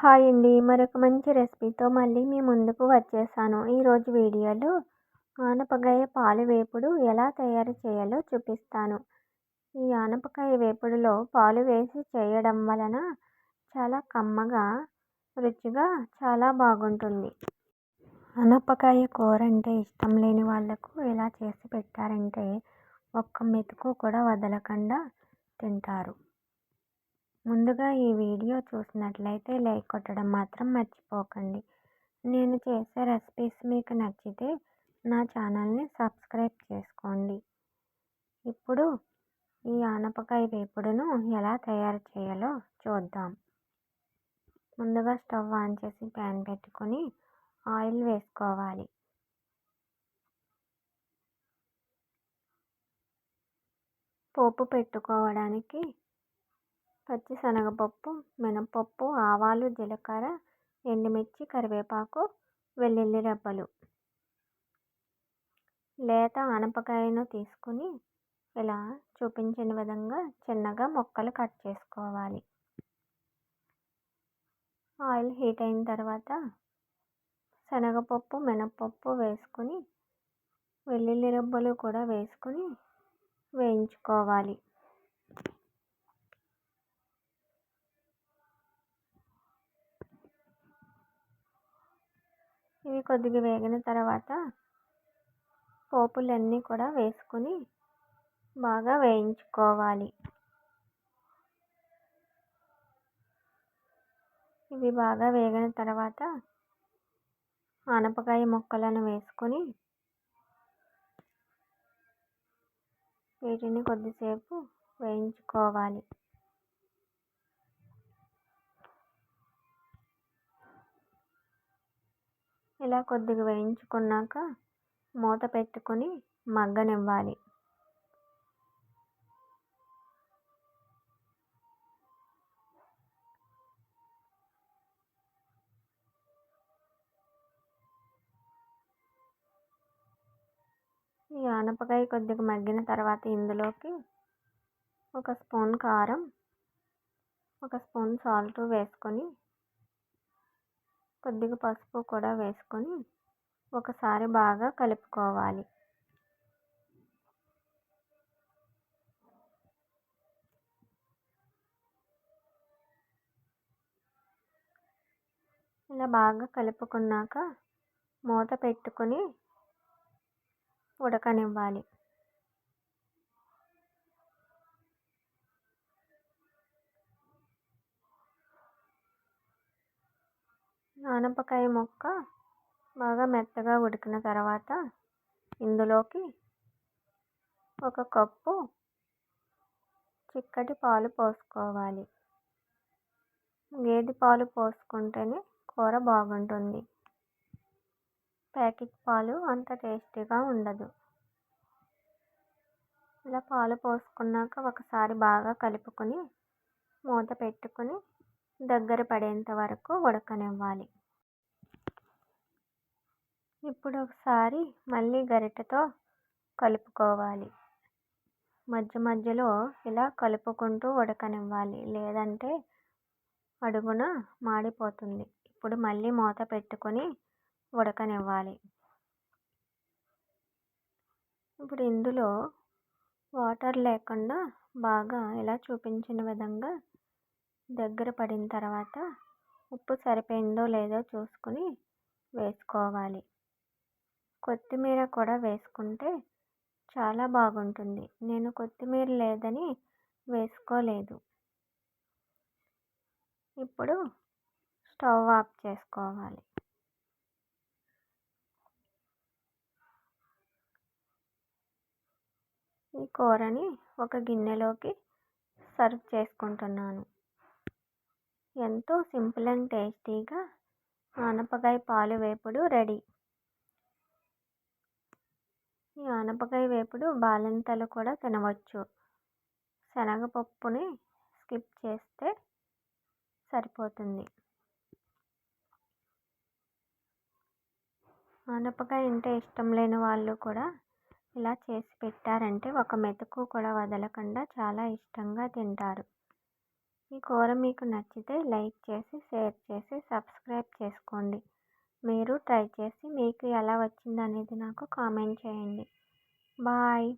Hi అండి. మరొక మంచి రెసిపీతో మళ్ళీ మీ ముందుకు వచ్చేసాను. ఈరోజు వీడియోలో ఆనపకాయ పాలు వేపుడు ఎలా తయారు చేయాలో చూపిస్తాను. ఈ ఆనపకాయ వేపుడులో పాలు వేసి చేయడం వలన చాలా కమ్మగా రుచిగా చాలా బాగుంటుంది. ఆనపకాయ కూర అంటే ఇష్టం లేని వాళ్ళకు ఇలా చేసి పెట్టారంటే ఒక్క మెతుకు కూడా వదలకుండా తింటారు. ముందుగా ఈ వీడియో చూసినట్లయితే లైక్ కొట్టడం మాత్రం మర్చిపోకండి. నేను చేసే రెసిపీస్ మీకు నచ్చితే నా ఛానల్ని సబ్స్క్రైబ్ చేసుకోండి. ఇప్పుడు ఈ ఆనపకాయ వేపుడును ఎలా తయారు చేయాలో చూద్దాం. ముందుగా స్టవ్ ఆన్ చేసి ప్యాన్ పెట్టుకొని ఆయిల్ వేసుకోవాలి. పోపు పెట్టుకోవడానికి పచ్చి శనగపప్పు మినపప్పు ఆవాలు జీలకర్ర ఎండుమిర్చి కరివేపాకు వెల్లుల్లి రెబ్బలు. లేత ఆనపకాయను తీసుకుని ఇలా చూపించిన విధంగా చిన్నగా ముక్కలు కట్ చేసుకోవాలి. ఆయిల్ హీట్ అయిన తర్వాత శనగపప్పు మినపప్పు వేసుకొని వెల్లుల్లి రెబ్బలు కూడా వేసుకొని వేయించుకోవాలి. ఇవి కొద్దిగా వేగిన తర్వాత పోపులన్నీ కూడా వేసుకొని బాగా వేయించుకోవాలి. ఇవి బాగా వేగిన తర్వాత ఆనపకాయ ముక్కలను వేసుకొని వీటిని కొద్దిసేపు వేయించుకోవాలి. ఇలా కొద్దిగా వేయించుకున్నాక మూత పెట్టుకొని మగ్గనివ్వాలి. ఈ ఆనపకాయ కొద్దిగా మగ్గిన తర్వాత ఇందులోకి ఒక స్పూన్ కారం ఒక స్పూన్ సాల్ట్ వేసుకొని కొద్దిగా పసుపు కూడా వేసుకొని ఒకసారి బాగా కలుపుకోవాలి. ఇలా బాగా కలుపుకున్నాక మూత పెట్టుకొని ఉడకనివ్వాలి. ఆనపకాయ ముక్క బాగా మెత్తగా ఉడికిన తర్వాత ఇందులోకి ఒక కప్పు చిక్కటి పాలు పోసుకోవాలి. గేదె పాలు పోసుకుంటేనే కూర బాగుంటుంది. ప్యాకెట్ పాలు అంత టేస్టీగా ఉండదు. ఇలా పాలు పోసుకున్నాక ఒకసారి బాగా కలుపుకొని మూత పెట్టుకొని దగ్గర పడేంత వరకు ఉడకనివ్వాలి. ఇప్పుడు ఒకసారి మళ్ళీ గరిటెతో కలుపుకోవాలి. మధ్య మధ్యలో ఇలా కలుపుకుంటూ ఉడకనివ్వాలి. లేదంటే అడుగున మాడిపోతుంది. ఇప్పుడు మళ్ళీ మూత పెట్టుకొని ఉడకనివ్వాలి. ఇప్పుడు ఇందులో వాటర్ లేకుండా బాగా ఇలా చూపించిన విధంగా దగ్గర పడిన తర్వాత ఉప్పు సరిపోయిందో లేదో చూసుకుని వేసుకోవాలి. కొత్తిమీర కూడా వేసుకుంటే చాలా బాగుంటుంది. నేను కొత్తిమీర లేదని వేసుకోలేదు. ఇప్పుడు స్టవ్ ఆఫ్ చేసుకోవాలి. ఈ కూరని ఒక గిన్నెలోకి సర్వ్ చేసుకుంటున్నాను. ఎంతో సింపుల్ అండ్ టేస్టీగా ఆనపకాయ పాలు వేపుడు రెడీ. ఈ ఆనపకాయ వేపుడు బాలింతలు కూడా తినవచ్చు. శనగపప్పుని స్కిప్ చేస్తే సరిపోతుంది. ఆనపకాయ అంటే ఇష్టం లేని వాళ్ళు కూడా ఇలా చేసి పెట్టారంటే ఒక మెతుకు కూడా వదలకుండా చాలా ఇష్టంగా తింటారు. ఈ కూర మీకు నచ్చితే లైక్ చేసి షేర్ చేసి సబ్స్క్రైబ్ చేసుకోండి. మీరు ట్రై చేసి మీకు ఎలా వచ్చింది అనేది నాకు కామెంట్ చేయండి. బాయ్.